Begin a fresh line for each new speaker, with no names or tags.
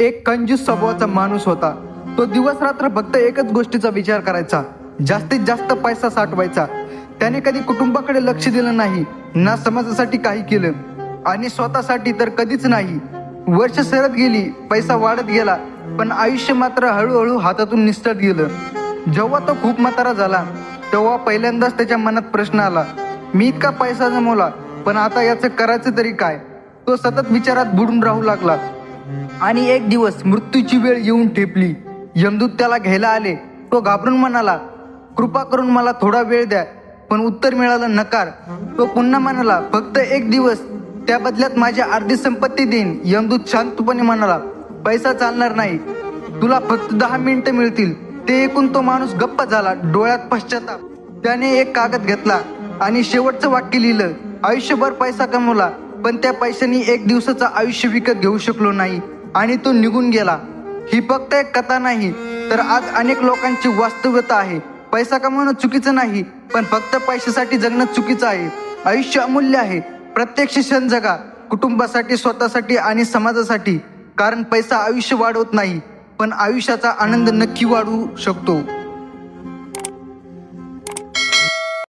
एक कंजूस स्वभावाचा माणूस होता. तो दिवस रात्र फक्त एकच गोष्टीचा विचार करायचा. जास्तीत जास्त पैसा साठवायचा. त्याने कधी कुटुंबाकडे लक्ष दिलं नाही ना समाजासाठी काही केलं आणि स्वतःसाठी तर कधीच नाही. वर्ष सरत गेली पैसा वाढत गेला पण आयुष्य मात्र हळूहळू हातातून निसटत गेलं. जेव्हा तो खूप म्हातारा झाला तेव्हा पहिल्यांदाच त्याच्या मनात प्रश्न आला मी इतका पैसा जमवला पण आता याचं करायचं तरी काय? तो सतत विचारात बुडून राहू लागला. आणि एक दिवस मृत्यूची वेळ येऊन ठेपली. यमदूत त्याला घ्यायला आले. तो घाबरून म्हणाला कृपा करून मला थोडा वेळ द्या पण उत्तर मिळालं नकार. तो पुन्हा म्हणाला फक्त एक दिवस त्या बदल्यात माझी अर्धी संपत्ती देईन. यमदूत शांतपणे म्हणाला पैसा चालणार नाही. तुला फक्त दहा मिनिटं मिळतील. ते ऐकून तो माणूस गप्प झाला डोळ्यात पश्चाताप. त्याने एक कागद घेतला आणि शेवटचं वाक्य लिहिलं आयुष्यभर पैसा कमवला पण त्या पैशांनी एक दिवसाचं आयुष्य विकत घेऊ शकलो नाही. आणि तो निघून गेला. ही फक्त एक कथा नाही तर आज अनेक लोकांची वास्तव्यता आहे. पैसा कमवणं चुकीचं नाही पण फक्त पैशासाठी जगणं चुकीचं आहे. आयुष्य अमूल्य आहे. प्रत्येक क्षण जगा. कुटुंबासाठी स्वतःसाठी आणि समाजासाठी. कारण पैसा आयुष्य वाढवत नाही पण आयुष्याचा आनंद नक्की वाढवू शकतो.